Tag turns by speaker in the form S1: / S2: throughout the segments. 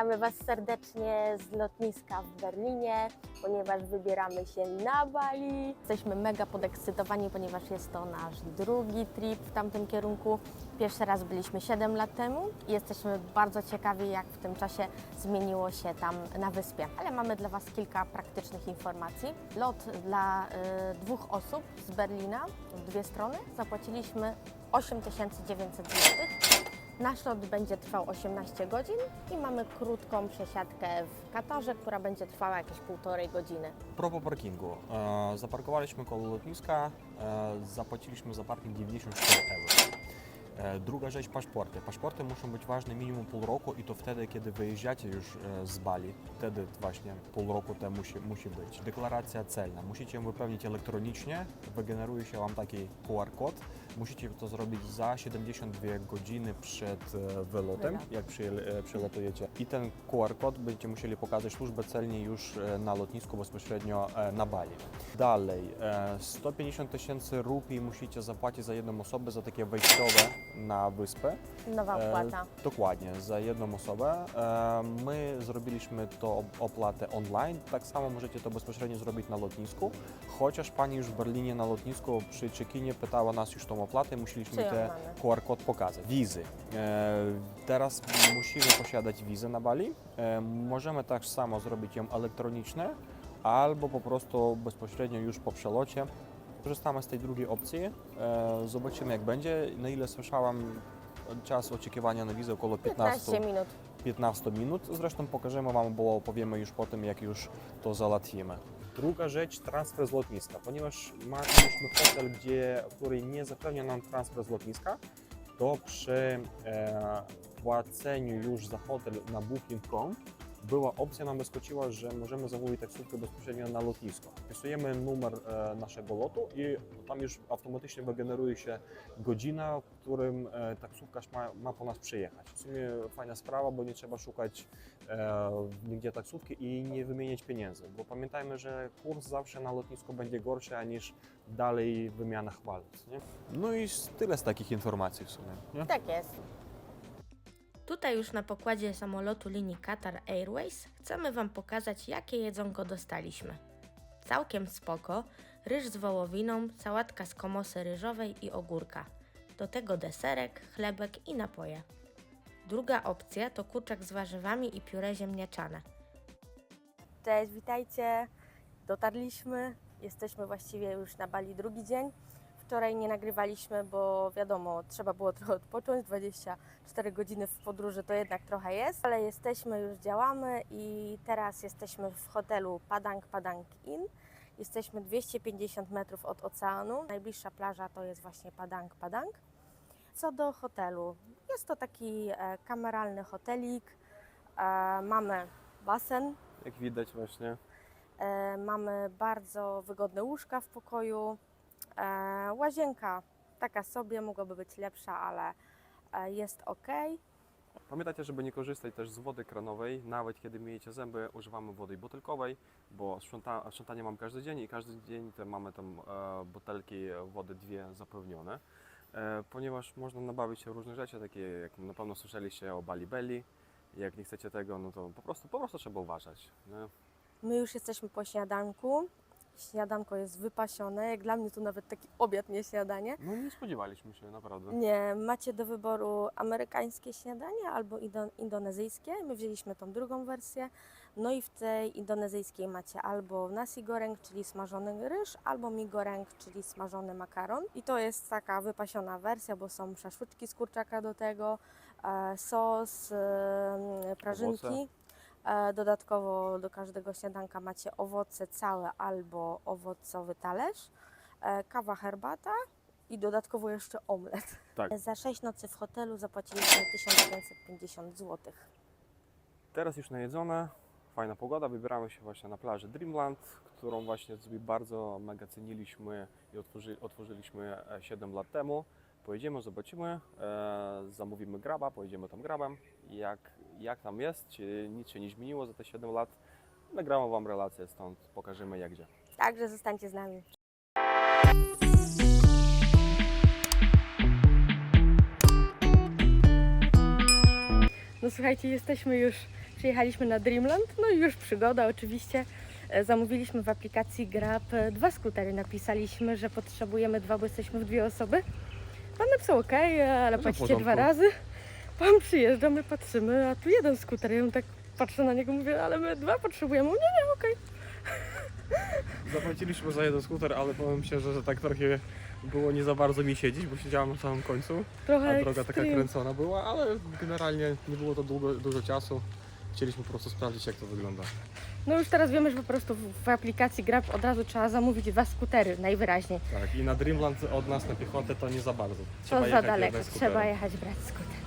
S1: Witamy Was serdecznie z lotniska w Berlinie, ponieważ wybieramy się na Bali. Jesteśmy mega podekscytowani, ponieważ jest to nasz drugi trip w tamtym kierunku. Pierwszy raz byliśmy 7 lat temu i jesteśmy bardzo ciekawi, jak w tym czasie zmieniło się tam na wyspie. Ale mamy dla Was kilka praktycznych informacji. Lot dla y, dwóch osób z Berlina w dwie strony zapłaciliśmy 8900 zł. Nasz lot będzie trwał 18 godzin i mamy krótką przesiadkę w Katarze, która będzie trwała jakieś półtorej godziny.
S2: Propos parkingu. E, Zaparkowaliśmy koło lotniska, e, zapłaciliśmy za parking 94 euro. E, Druga rzecz, paszporty. Paszporty muszą być ważne minimum pół roku i to wtedy, kiedy wyjeżdżacie już z Bali. Wtedy właśnie pół roku to musi, musi być. Deklaracja celna. Musicie ją wypełnić elektronicznie. Wygeneruje się Wam taki QR-kod. Musicie to zrobić za 72 godziny przed e, wylotem,
S1: Wylot.
S2: jak przyje- e, przylatujecie. I ten QR-kod będziecie musieli pokazać służbę celnie już e, na lotnisku bezpośrednio na Bali. Dalej, e, 150 tysięcy rupii musicie zapłacić za jedną osobę, za takie wejściowe na wyspę.
S1: Nowa opłata.
S2: Dokładnie, za jedną osobę. My zrobiliśmy to op- opłatę online. Tak samo możecie to bezpośrednio zrobić na lotnisku. Chociaż pani już w Berlinie na lotnisku przy check-inie pytała nas już tą opłatę, musieliśmy
S1: Czy ją
S2: te
S1: mamy?
S2: QR-kod pokazać. Wizy. E, Teraz musimy posiadać wizę na Bali. E, Możemy tak samo zrobić ją elektronicznie, albo po prostu bezpośrednio już po przelocie. Korzystamy z tej drugiej opcji. E, Zobaczymy jak będzie. Na ile słyszałam, czas oczekiwania na wizę około 15,
S1: 15 minut.
S2: 15 minut. Zresztą pokażemy Wam, bo opowiemy już po tym, jak już to załatwimy. Druga rzecz, transfer z lotniska. Ponieważ mieliśmy hotel, gdzie, który nie zapewnia nam transfer z lotniska, to przy e, płaceniu już za hotel na booking.com była opcja nam wyskoczyła, że możemy zamówić taksówkę bezpośrednio na lotnisko. Wpisujemy numer e, naszego lotu i tam już automatycznie wygeneruje się godzina, w którym e, taksówkarz ma, ma po nas przyjechać. W sumie fajna sprawa, bo nie trzeba szukać e, nigdzie taksówki i nie wymieniać pieniędzy, bo pamiętajmy, że kurs zawsze na lotnisku będzie gorszy niż dalej w wymianach walut. Nie? No i tyle z takich informacji w sumie. Nie?
S1: Tak jest.
S3: Tutaj już na pokładzie samolotu linii Qatar Airways chcemy Wam pokazać, jakie jedzonko dostaliśmy. Całkiem spoko, ryż z wołowiną, sałatka z komosy ryżowej i ogórka. Do tego deserek, chlebek i napoje. Druga opcja to kurczak z warzywami i pióre ziemniaczane.
S1: Cześć, witajcie. Dotarliśmy. Jesteśmy właściwie już na Bali drugi dzień. Wczoraj nie nagrywaliśmy, bo wiadomo, trzeba było trochę odpocząć. 24 godziny w podróży to jednak trochę jest, ale jesteśmy, już działamy i teraz jesteśmy w hotelu Padang Padang Inn. Jesteśmy 250 metrów od oceanu. Najbliższa plaża to jest właśnie Padang Padang. Co do hotelu, jest to taki e, kameralny hotelik. E, mamy basen,
S2: Jak widać właśnie.
S1: E, mamy bardzo wygodne łóżka w pokoju. E, łazienka taka sobie, mogłaby być lepsza, ale e, jest ok.
S4: Pamiętajcie, żeby nie korzystać też z wody kranowej, nawet kiedy myjecie zęby, używamy wody butelkowej, bo sprząta, sprzątanie mam każdy dzień i każdy dzień te mamy tam e, butelki wody dwie zapełnione, e, ponieważ można nabawić się różnych rzeczy, takie jak na pewno słyszeliście o Bali Belly, jak nie chcecie tego, no to po prostu, po prostu trzeba uważać. Nie?
S1: My już jesteśmy po śniadanku. Śniadanko jest wypasione. Jak dla mnie to nawet taki obiad, nie śniadanie.
S4: No nie spodziewaliśmy się, naprawdę.
S1: Nie, macie do wyboru amerykańskie śniadanie albo indo- indonezyjskie. My wzięliśmy tą drugą wersję. No i w tej indonezyjskiej macie albo nasi goreng, czyli smażony ryż, albo mi goreng, czyli smażony makaron. I to jest taka wypasiona wersja, bo są szaszłyczki z kurczaka do tego, e, sos, e, prażynki.
S4: Owoce.
S1: E, Dodatkowo do każdego śniadanka macie owoce całe albo owocowy talerz, e, kawa, herbata i dodatkowo jeszcze omlet.
S4: Tak.
S1: Za 6 nocy w hotelu zapłaciliśmy 1950 zł.
S4: Teraz już najedzone, fajna pogoda, wybieramy się właśnie na plażę Dreamland, którą właśnie sobie bardzo mega ceniliśmy i otworzy, otworzyliśmy e, 7 lat temu. Pojedziemy, zobaczymy, e, zamówimy graba, pojedziemy tam grabem, jak, jak tam jest, czy nic się nie zmieniło za te 7 lat. Nagramy Wam relację stąd, pokażemy jak gdzie.
S1: Także zostańcie z nami. No słuchajcie, jesteśmy już Przyjechaliśmy na Dreamland, no i już przygoda oczywiście. E, Zamówiliśmy w aplikacji Grab e, dwa skutery. Napisaliśmy, że potrzebujemy dwa, bo jesteśmy w dwie osoby. Pan napisał ok, ale
S2: No, w
S1: płacicie
S2: porządku.
S1: dwa razy. Pan przyjeżdża, my patrzymy, a tu jeden skuter. Ja tak patrzę na niego, mówię, ale my dwa potrzebujemy. Nie, nie, okej.
S2: Zapłaciliśmy za jeden skuter, ale powiem szczerze, że tak trochę było nie za bardzo mi siedzieć, bo siedziałem na samym końcu,
S1: Trochę
S2: a droga taka
S1: extreme.
S2: kręcona była, ale generalnie nie było to długo, dużo czasu. Chcieliśmy po prostu sprawdzić, jak to wygląda.
S1: No już teraz wiemy, że po prostu w, w aplikacji Grab od razu trzeba zamówić dwa skutery, najwyraźniej.
S2: Tak, i na Dreamland od nas na piechotę to nie za bardzo.
S1: To
S2: Trzeba
S1: za
S2: jechać
S1: daleko, trzeba
S2: skuterem.
S1: jechać brać skuter.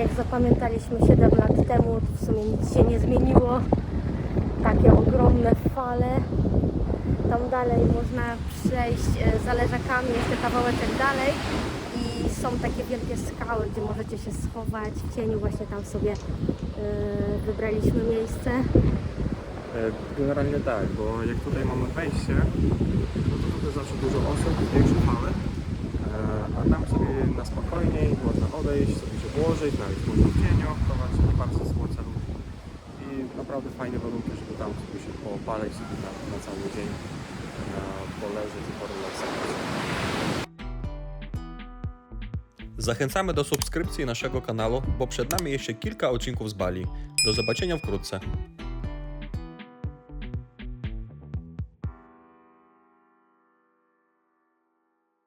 S1: Jak zapamiętaliśmy 7 lat temu, w sumie nic się nie zmieniło. Takie ogromne fale. Tam dalej można przejść e, zależakami jeszcze kawałeczek dalej i są takie wielkie skały, gdzie możecie się schować w cieniu. Właśnie tam sobie e, wybraliśmy miejsce.
S2: E, Generalnie tak, bo jak tutaj mamy wejście, no to tutaj zawsze dużo osób, większe fale, a tam sobie na spokojniej można odejść, sobie się włożyć, nawet można w cieniu, chować, nie bardzo słońca lubi. I naprawdę fajne warunki, żeby tam sobie się poopaleć sobie na, na cały dzień, na poleżeć i porelaksować.
S5: Zachęcamy do subskrypcji naszego kanału, bo przed nami jeszcze kilka odcinków z Bali. Do zobaczenia wkrótce.